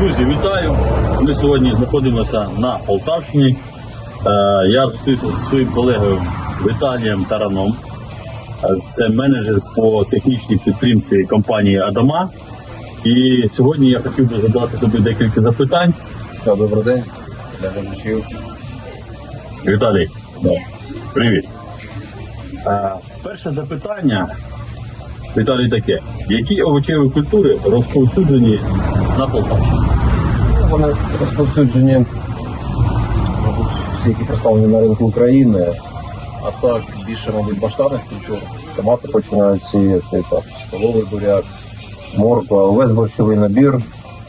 Друзі, вітаю! Ми сьогодні знаходимося на Полтавщині. Е, Я зустрівся зі своїм колегою Віталієм Тараном. Е, Це менеджер по технічній підтримці компанії Адама. І сьогодні я хотів би задати тобі декілька запитань. Та, Добрий день для глядачів. Віталій, привіт. Е, Перше запитання, Віталій, таке: які овочеві культури розповсюджені на Полтавщині? Ну, Вони розповсюджені, мабуть, всі, які представлені на ринку України, а так більше, мабуть, баштанних культур. Томати починають сіяти, так, столовий буряк, морква, увесь борщовий набір.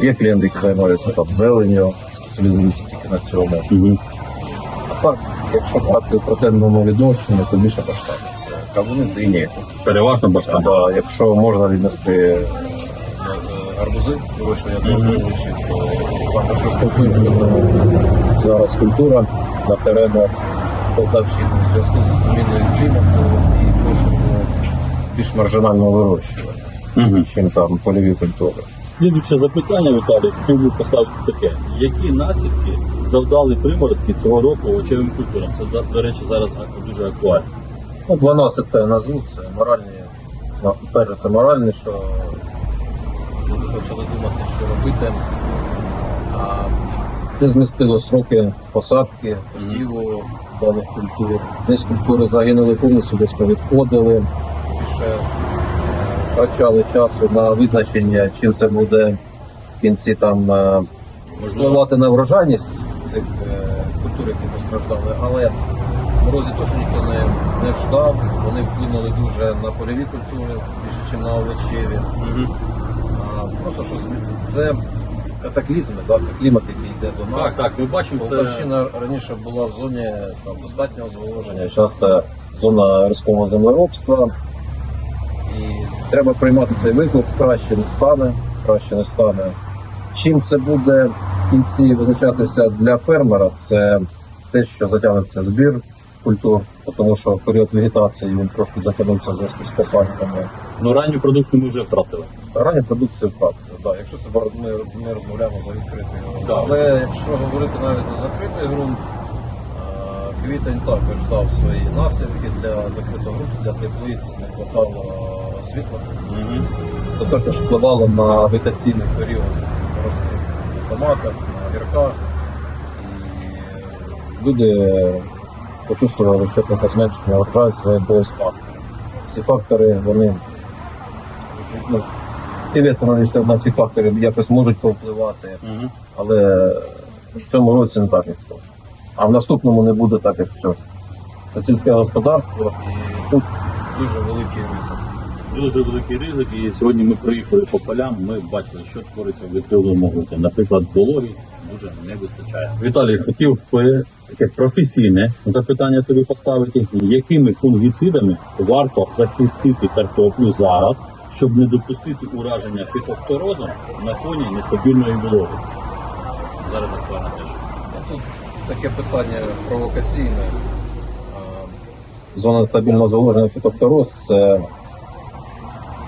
Є клієнти, які займаються там зеленню, спеціалізуються тільки на цьому. А так, якщо брати в процентному відношенні, то більше баштани. Кавуни, дині. Переважно баштан. Да, якщо можна віднести е, гарбузи, вирощення овочі, то також зараз культура на теренах Полтавщини у зв'язку з зміною клімату і пошуку більш маржинального вирощування, Угу. чим там польові культури. Слідуюче запитання, Віталій, хотів би поставити таке. Які наслідки завдали приморозки цього року овочевим культурам? Це, до речі, зараз дуже актуально. Ну, 12 те назву, це моральні, перше це моральне, що люди почали думати, що робити. А це змістило сроки посадки, посіву даних культур. Десь культури загинули повністю, десь повідходили. Більше е, втрачали часу на визначення, чим це буде в кінці там е, впливати на врожайність цих е, культур, які постраждали, але морозі теж ніхто не, не ждав. Вони вплинули дуже на польові культури, більше, ніж на овочеві. А, просто що це катаклізми, да? це клімат, який йде до нас. так, ми бачимо це. Полтавщина раніше була в зоні там, достатнього зволоження, зараз це зона різкого землеробства. І треба приймати цей виклик, краще не стане, краще не стане. Чим це буде в кінці визначатися для фермера, це те, що затягнеться збір культур, тому що період вегетації він трошки затягнувся в зв'язку з посадками. Ну, ранню продукцію ми вже втратили. Ранні продукцію втратити, да, якщо це бар- ми, ми розмовляємо за відкритий ґрунт. Да. Але якщо говорити навіть за закритий ґрунт, а, квітень також дав свої наслідки для закритого ґрунту, для теплиць не хватало світла. Угу. Це також впливало на вегетаційний період рослин на томатах, на огірках. І люди почувствували, що трохи зменшення врожаю за якогось. Ці фактори, вони ну, дивляться на, на ці фактори, якось можуть повпливати, Угу. але в цьому році не так, як в. А в наступному не буде так, як в цьому. Це сільське господарство, і тут дуже великий ризик. Дуже великий ризик, і сьогодні ми проїхали по полям. Ми бачили, що твориться в відкритому ґрунті. Наприклад, вологи дуже не вистачає. Віталій, хотів би таке професійне запитання тобі поставити. Якими фунгіцидами варто захистити картоплю зараз, щоб не допустити ураження фітофторозом на фоні нестабільної вологості? Зараз актуально теж. Тут таке питання провокаційне. Зона стабільного заложення фітофтороз це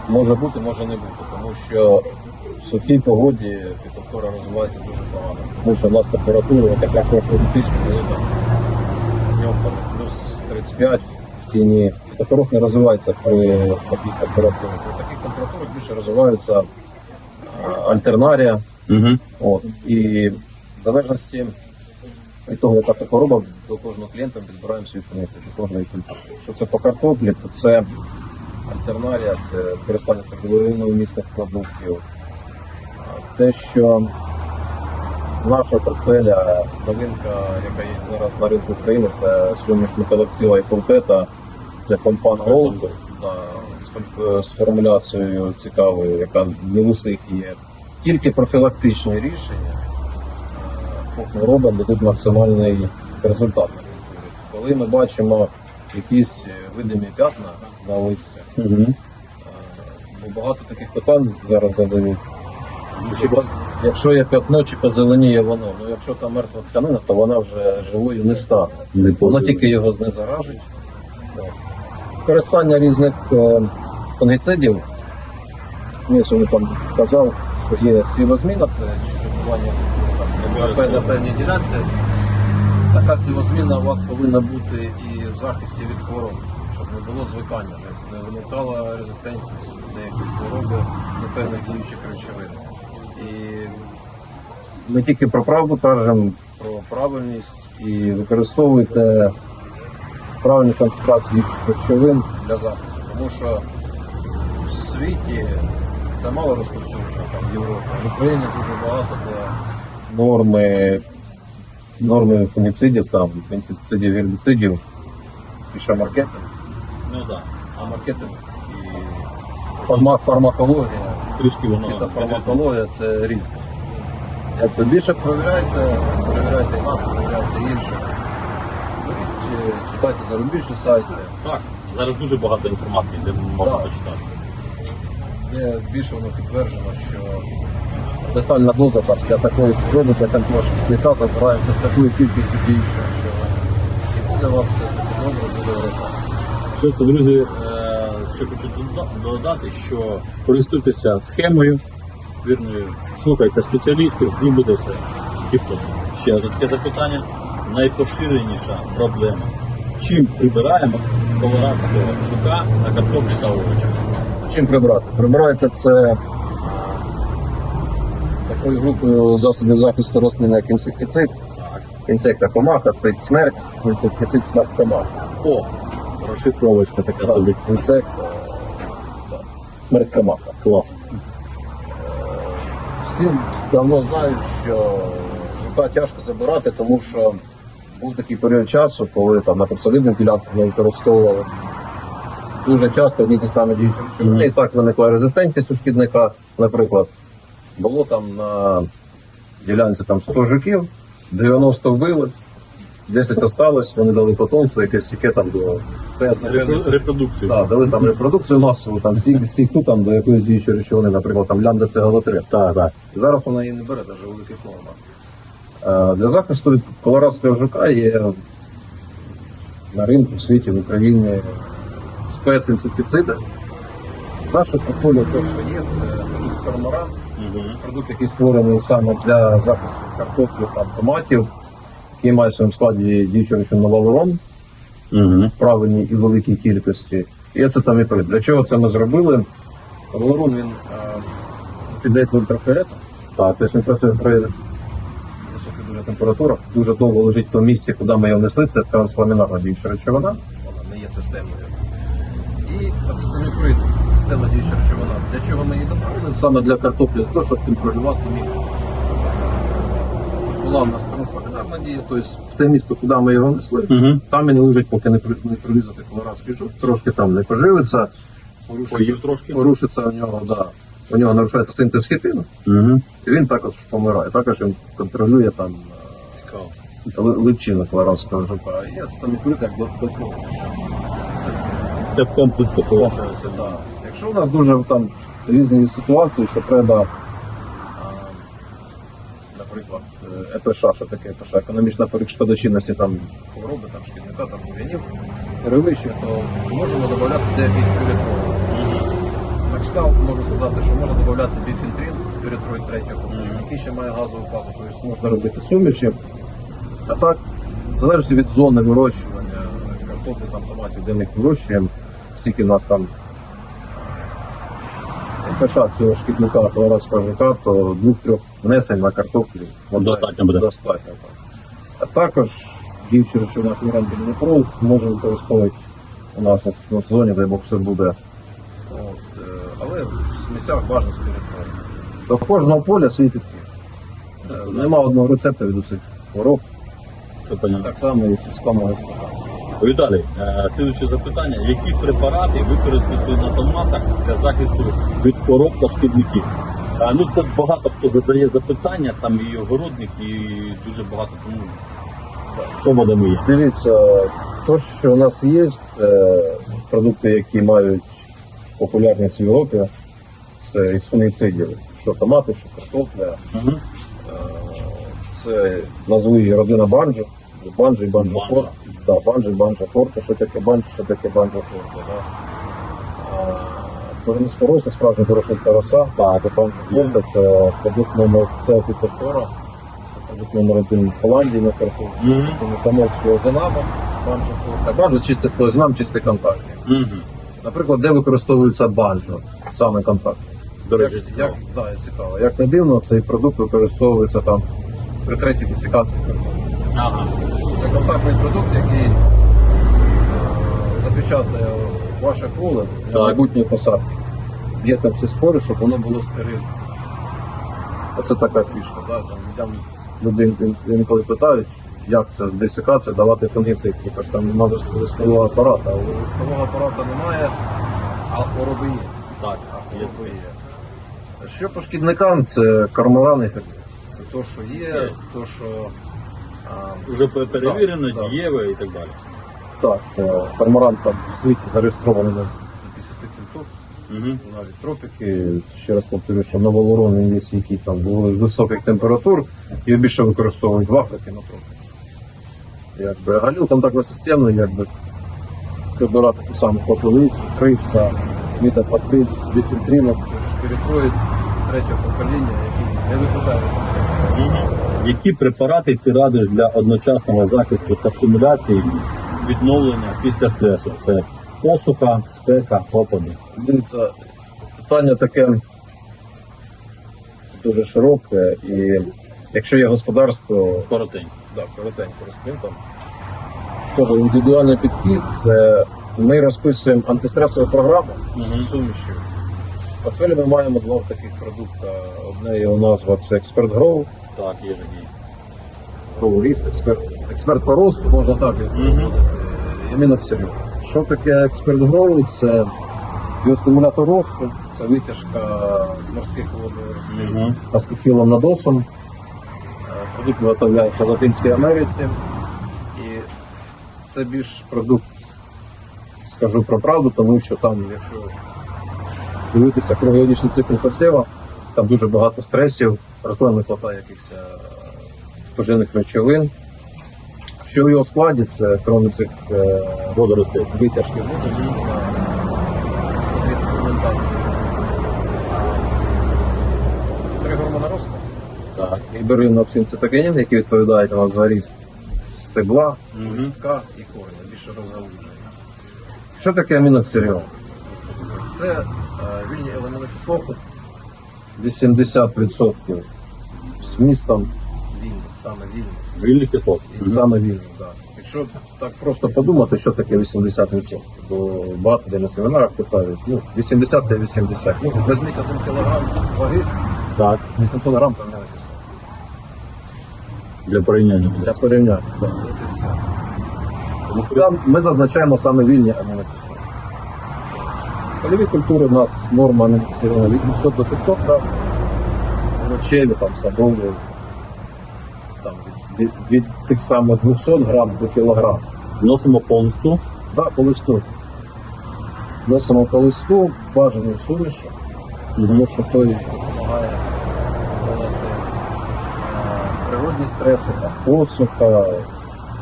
може бути, може не бути, тому що в сухій погоді фітофтора розвивається дуже погано. Тому що в нас температура, яка прошлої тижні, коли там днем плюс 35 в тіні. Фітофтороз не розвивається при таких температурах. При таких температурах більше розвиваються альтернарія, Угу. От. І в залежності від того, яка це хвороба, до кожного клієнта підбираємо свій фунгіцид, до кожної культури. Якщо це по картоплі, то це альтернарія, це використання стабіловиномісних продуктів. Те, що з нашого портфеля новинка, яка є зараз на ринку України, це суміш металоксила і фолтета, це Фомпан Голд з, формуляцією цікавою, яка не в усіх є. Тільки профілактичні рішення е, по хворобам дадуть максимальний результат. Коли ми бачимо якісь видимі п'ятна на листі, Угу. е, багато таких питань зараз задають. Чи поз- Якщо є п'ятно, чи позеленіє воно. Ну якщо там мертва тканина, то вона вже живою не стане. Воно тільки його знезаражить. Так. Використання різних е, фунгіцидів. Ну, я сьогодні там казав, що є сілозміна, це там, на, пе- на певній ділянці. Така сівозміна у вас повинна бути і в захисті від хвороб, щоб не було звикання, щоб не виникала резистентність деяких хвороби до певних діючих речовин. І ми тільки про правду кажемо, про правильність і використовуйте правильну концентрацію речовин для захисту. Тому що в світі це мало розповсюджено там в Європі. В Україні дуже багато де норми, норми фунгіцидів, там, інсектицидів, гербіцидів, і ще маркетинг. Ну так. А маркетинг і фарма, фармакологія, Трішки воно. фітофармакологія це різне. Якби більше перевіряйте, перевіряйте нас, перевіряйте інших. Е, читайте зарубіжні сайти, Так, зараз дуже багато інформації, де можна Так. почитати. де більше воно підтверджено, що летальна доза там, для такої хвороби, для такого шкідника забирається такою кількістю діючого, що і буде у вас все добре, буде рока. Що це, друзі, е, ще хочу дода- додати, що користуйтеся схемою вірною, слухайте спеціалістів і буде все. Тіп-топ. Ще одне таке запитання. Найпоширеніша проблема. Чим прибираємо колорадського жука на картоплі та овочах? Чим прибрати? Прибирається це такою групою засобів захисту рослин, як інсектицид, інсекта комаха, цит смерть, інсектицид смерть комах. О, розшифровочка така собі. Інсект, е, да, смерть комаха. Клас. Всі давно знають, що жука тяжко забирати, тому що був такий період часу, коли там на посадибних ділянках не використовували дуже часто одні ті самі діючі речовини. І так виникла резистентність у шкідника, наприклад. Було там на ділянці там 100 жуків, 90 вбили, 10 осталось, вони дали потомство, якесь яке там було. Репродукцію. так, дали там репродукцію масову, там стільки там до якоїсь діючої речовини, наприклад, там лямда це галатрин. Так, так. Зараз вона її не бере, навіть у великих нормах. Е, Для захисту від колорадського жука є на ринку в світі, в Україні спецінсектициди. З нашого портфоліо те, що є, це продукт корморан, продукт, який створений саме для захисту картоплі та томатів, який має в своєму складі діючу речовину валурон Угу. правильній і великій кількості. І ацетаміприд. Для чого це ми зробили? Валурон він е, піддається ультрафіолету, Так. тобто він працює при високих дуже температурах, дуже довго лежить в тому місці, куди ми його несли, це трансламінарна діюча речовина, вона не є системною. І ацетаміприд, системна діюча речовина. Для чого ми її добавили? Саме для картоплі, для того, щоб контролювати мікро. Була в нас трансламінарна дія, тобто в те місце, куди ми його несли, Угу. там він лежить, поки не, не прорізати колорадський жук, трошки там не поживиться, порушиться, трошки. порушиться у нього, да, у нього нарушається синтез хітину, Угу. і він також помирає. Також він контролює там е, ли- личину колорадського жука. І це там як додатково система. Це в комплексі. Комплекси, да. Якщо у нас дуже там різні ситуації, що треба, ЕПШ, що таке ЕПШ, економічна перешкода чинності там хвороби, там шкідника, там бур'янів, перевищує, то можемо додати деякий спіритроїд. На кшталт можу сказати, що можна додати біфінтрин, спіритроїд третього який ще має газову фазу, тобто можна робити суміші. А так, в залежності від зони вирощування картоплі, там томатів, де ми їх вирощуємо, скільки в нас там пиша цього шкідника колорадського жука, то двох-трьох внесень на картоплю. Достатньо буде. Достатньо. так. А також діючі речовина хлорантилінопрол може використовувати у нас на сезоні, дай Бог все буде. От, е, але в місцях бажано спіритроїд. До кожного поля свій підхід. Е, Нема одного рецепту від усіх хвороб, Це так само і в сільському господарстві. Віталій, е, слідуюче запитання. Які препарати використати на томатах для захисту від хвороб та шкідників? Е, Ну, це багато хто задає запитання, там і огородник, і дуже багато тому. Що водами є? Дивіться, то, що у нас є, це продукти, які мають популярність в Європі, це із фунгіцидів. Що томати, що картопля. Угу. Це назви її родина банджо. Банджо Банджо. форт. Да, банджо і банджо. Що таке банджо, що таке банджо форте. Да? А, Корінськоросна, справжня борошниця роса, та це пан Фонда, це продукт номер це фітофтора, це продукт номер один в Голландії на карту, Мгм. Камовський озинамо, банджо, чистий флозинам, чистий контакт. Угу. Наприклад, де використовується банджо, саме контакт. До Як, речі, як, цікаво. да, цікаво. Як не дивно, цей продукт використовується там при третій десикації. Ага. Це контактний продукт, який е, запечатає ваше поле для майбутньої посадки. Є там ці спори, щоб воно було стерильне. Оце така фішка. Да? Там, там люди інколи питають, як це десикація давати фунгіцид. Типу, ж там немає листового апарату, але листового апарату немає, а хвороби є. Так, А хвороби є. Що по шкідникам, це корморани, це то, що Є. то, що. Вже перевірено, Так, так. дієве і так далі. Так, е, там в світі зареєстрований на 10 культур, Угу. навіть тропіки. Ще раз повторюю, що новолорон він є стійкий там до високих температур, його більше використовують в Африці на тропіках. Якби галіл контактно якби прибирати ту саму попелицю, крипса, мітапатрит, дифільтринок, шпіритроїд третього покоління, який не викликає резистентність. Які препарати ти радиш для одночасного захисту та стимуляції відновлення після стресу? Це посуха, спека, опади. Дивіться, питання таке дуже широке, і якщо є господарство, Коротенько. да, коротенько. Теж індивідуальний підхід це ми розписуємо антистресову програму з сумішю. Портфелі ми маємо два таких продукти. Одне його назва це експерт Grow, Так, є. Grow Rist, експерт, експерт по росту, можна так Мгм. і міноксилю. Що таке експерт Grow? Це біостимулятор росту, це витяжка з морських водорослів Угу. аскофілом надосом. Е, Продукт виготовляється в Латинській Америці. І це більш продукт, скажу про правду, тому що там, якщо дивитися круглогодічний цикл посіва, там дуже багато стресів, рослин не вистачає якихось е, поживних речовин. Що в його складі, це крім цих е, Водорости. витяжки воду на потрібну ферментацію. Три гормони росту. Так. Іберин цитокенін, які відповідають у нас за ріст стебла, листка і кореня, більше розгалуження. Що таке аміноксиріол? Це е, вільні елементокислоти, 80% з містом вільних, саме вільних. Вільних кислот. Саме вільно, так. Якщо так просто подумати, що таке 80%, бо багато де на семінарах питають, ну, 80 та 80. Ну, візьміть 1 кілограм ваги, Так. 800 грам там не написано. Для порівняння. Для порівняння. Так, от і все. Сам, ми зазначаємо саме вільні амінокислоти. Польові культури у нас норма від 200 до 500 грам, овочеві, там, садові, там, від, від, від тих самих 200 грам до кілограм. Вносимо по листу. Да, по листу. Носимо по листу, бажані в суміші, тому що той допомагає подолати е, природні стреси, там, посуха,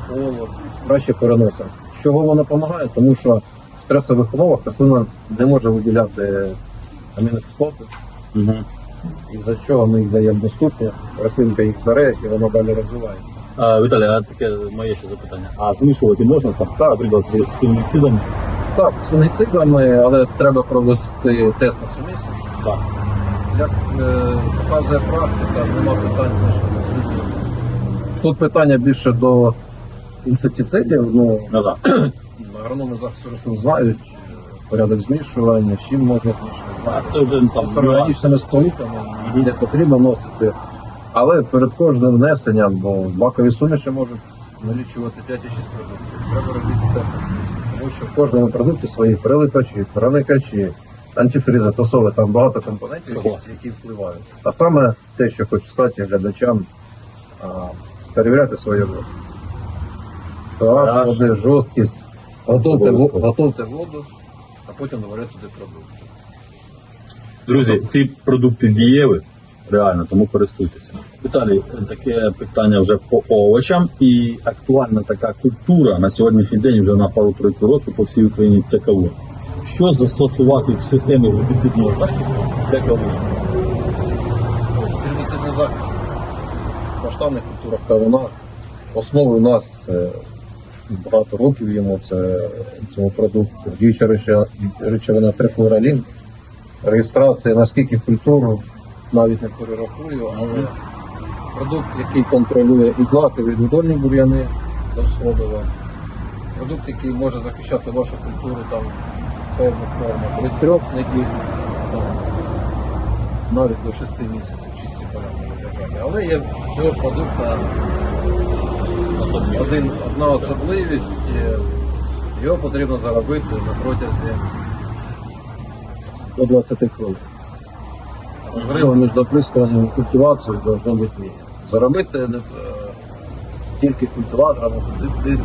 холод, краще переносимо. Чого воно допомагає? Тому що в стресових умовах рослина не може виділяти амінокислоти, Угу. і за чого ми їх даємо доступні, рослинка їх бере і воно далі розвивається. А, Віталій, а таке моє ще запитання. А змішувати можна там? Так, наприклад, з з? Так, з фунгіцидами, але треба провести тест на сумісність. Так. Як е, показує практика, нема питань змішувати з. Тут питання більше до інсектицидів. Ну, Ну так. агрономи захисту рослин знають е, порядок змішування, чим можна змішувати. Це вже з органічними сполуками, де потрібно вносити. Але перед кожним внесенням, бо бакові суміші можуть налічувати 5-6 продуктів. Треба робити тест на сумісність, тому що в кожному продукті свої прилипачі, проникачі, антифрізи, тосоли, там багато компонентів, які, які впливають. А саме те, що хочу сказати глядачам, а, перевіряти свою воду. води, жорсткість. Готовте, во- готовте воду, а потім доварити туди продукти. Друзі, ці продукти дієві, реально, тому користуйтеся. Віталій, таке питання вже по овочам. І актуальна така культура на сьогоднішній день вже на пару тройку років по всій Україні це кавун. Що застосувати в системі гербіцидного захисту для кавуна? Гербіцидний захист в масштабних культурах кавуна. Основою у нас це багато років йому це цьому продукту. Діюча речовина трифлоралін. Реєстрація на скільки культур навіть не перерахую, але продукт, який контролює і злаки від удольні бур'яни до сходова. Продукт, який може захищати вашу культуру там в певних нормах від трьох неділь там, навіть до 6 місяців чисті держати. Але є цього продукту один, одна особливість. Е, Його потрібно заробити на протязі до 20 хвилин. Зриву між доприскуванням і культивацією должно бути. Заробити не, е, тільки культиватором,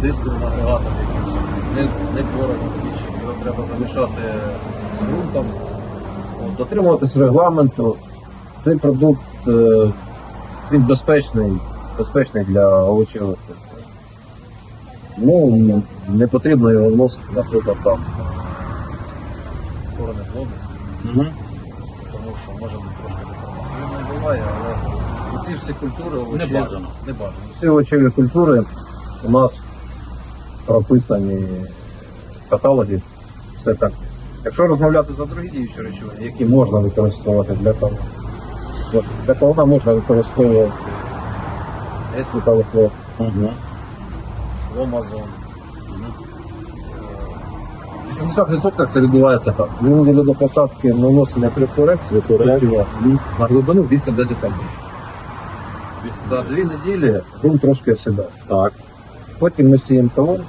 дисковим агрегатом якимось, не, не бороним нічим. Його треба замішати з ґрунтом, От, дотримуватись регламенту. Цей продукт е, він безпечний, безпечний для овочевих. Ну, не потрібно його вносити, наприклад, там. Сторони воду, Угу. тому що може бути трошки деформаційно буває, але ці всі культури овочеві, Не бажано. Не бажано. Всі овочеві культури у нас прописані в каталогі. Все так. Якщо розмовляти за другі діючі речовини, які можна використовувати для. От, Для кавуна можна використовувати есміталофлор, Угу. Ломазон. 80% це відбувається так. З неділі до посадки наносимо трифлорекс, культивації на глибину 8-10 см. За дві неділі він трошки осідає. Так. Потім ми сіємо кавун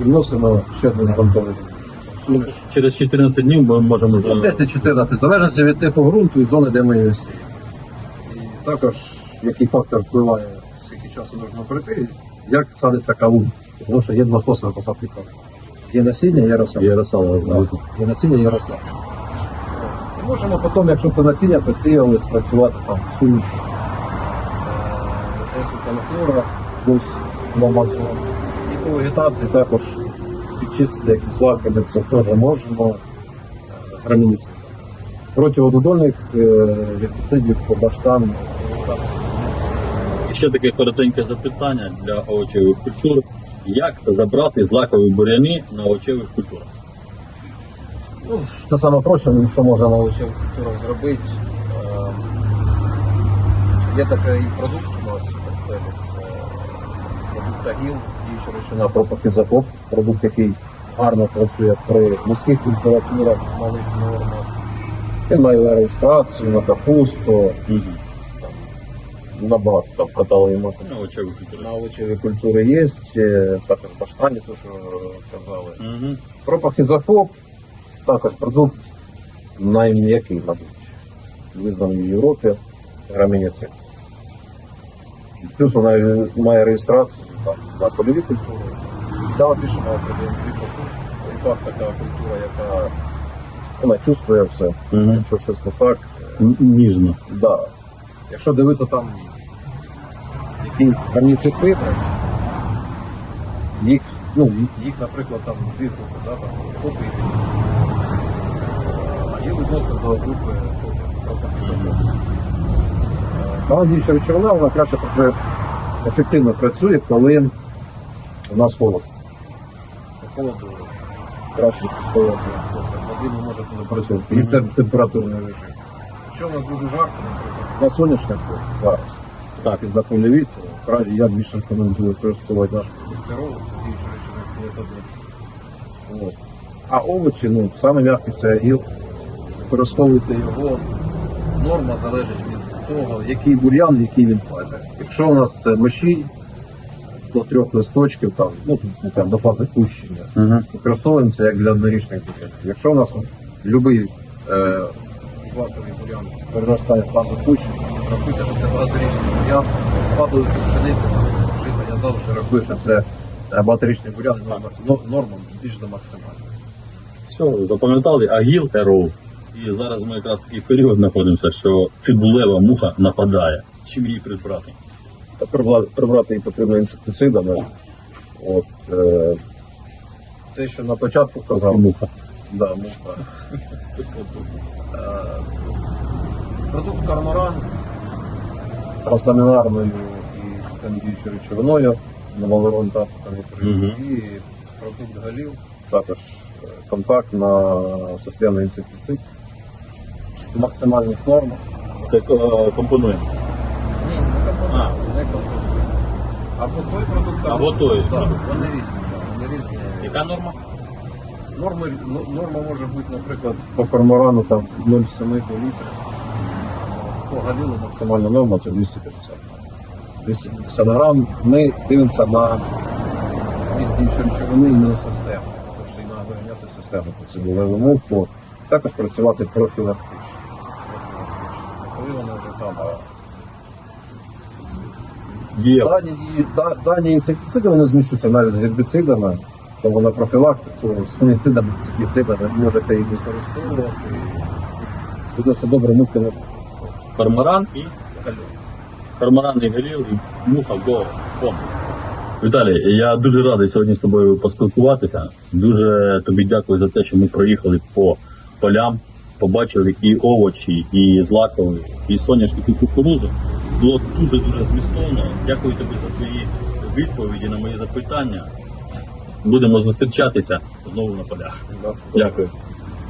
і вносимо ще один грунтовий. Суміш. Через 14 днів ми можемо вже 10-14, в залежності від типу ґрунту і зони, де ми його сіємо. І також, який фактор впливає, скільки часу можна пройти, як садиться кавун. Тому що є два способи посадки кавуна. Є насіння, є роса. Ярослава. Так, Є насіння, є роса. Можемо потім, якщо це насіння, посіяли, спрацювати там суміш есмокалофлора, плюс ламазон. І по вегетації також підчистити якісь лаками, це теж можемо грамініці. Противододольних е, гербіцидів по баштам вегетації. І ще таке коротеньке запитання для овочевих культур. Як забрати злакові буряни на овочевих культурах? Ну, це саме проще, що можна на овочевих культурах зробити. Е, Є такий продукт у нас це продукт Агіл, діюча речовина пропохізофоб, продукт, який гарно працює при низьких температурах, малих нормах. Він має реєстрацію на капусту, Угу. на багато там каталогів можна. На овочевих культурах. На овочеві культури є, е, також баштані, то що казали. Угу. Пропахізофоб також продукт найм'який, мабуть, визнаний в Європі грамініці. Плюс вона має реєстрацію там, на польові культури. Взяла пішла продаємо дві культури. Ріпак така культура, яка вона чувствує все. Угу. Якщо щось не так, Ніжно. Да. Якщо дивитися там, які ранні їх, ну, їх- наприклад, там дві групи, да, там, ФОПи і А їх відносять до групи ФОПи, ізофоби. Дана речовина, вона краще вже ефективно працює, коли у нас холод. По холоду краще стосовувати. Води не може не працювати. І це температурний режим. Якщо у нас дуже жарко, наприклад, на сонячнику зараз, Так. і за польові, то я більше рекомендую використовувати наш здоровий От. А овочі, ну, саме м'який це агіл. Використовуйте його. Норма залежить від того, який бур'ян, в якій він фазі. Якщо у нас це мощій до трьох листочків, там, ну, не там, до фази пущення, Угу. використовуємо це як для однорічних бур'янів. Якщо у нас будь-який е, злаковий бур'ян переростає в фазу пущення, рахуйте, що це багаторічний бур'ян, падається пшениця, жита, я завжди рахую, що це е, багаторічний бур'ян, норма, но- більш до максимальної. Все, запам'ятали, агіл еров. І зараз ми якраз такий період знаходимося, що цибулева муха нападає. Чим її прибрати? Та прибрати її потрібно інсектицидами. От, е, те, що на початку казав, Муха. Да, муха. Це Продукт Кармаран з трансламінарною і системодіючою речовиною на валорантації Мгм. і продукт Галів, також е, контакт на системний інсектицид в максимальних нормах. Це е, компонує. Ні, не компонент. Або той продукт, Або той. Так, вони різні. Вони різні. Яка норма? Норми, ну, норма може бути, наприклад, по корморану там 0,7 до літра. По галілу максимальна норма це 250. 250 грам. Ми дивимося на діючої речовини і на систему. Тому що і треба виганяти систему по цибулевому по також працювати профілактично. Коли вона вже там. Є. Дані, дані інсектициди вони змішуються навіть з гербіцидами, тому на профілактику з фунгіцидами, інсектицидами можете їх використовувати. Буде все добре муки на Корморан і кальон. Корморан і Галіл і муха го ком. Віталій, я дуже радий сьогодні з тобою поспілкуватися. Дуже тобі дякую за те, що ми проїхали по полям, побачили і овочі, і злакові, і соняшник, і кукурузу. Було дуже дуже змістовно. Дякую тобі за твої відповіді на мої запитання. Будемо зустрічатися знову на полях. Дякую.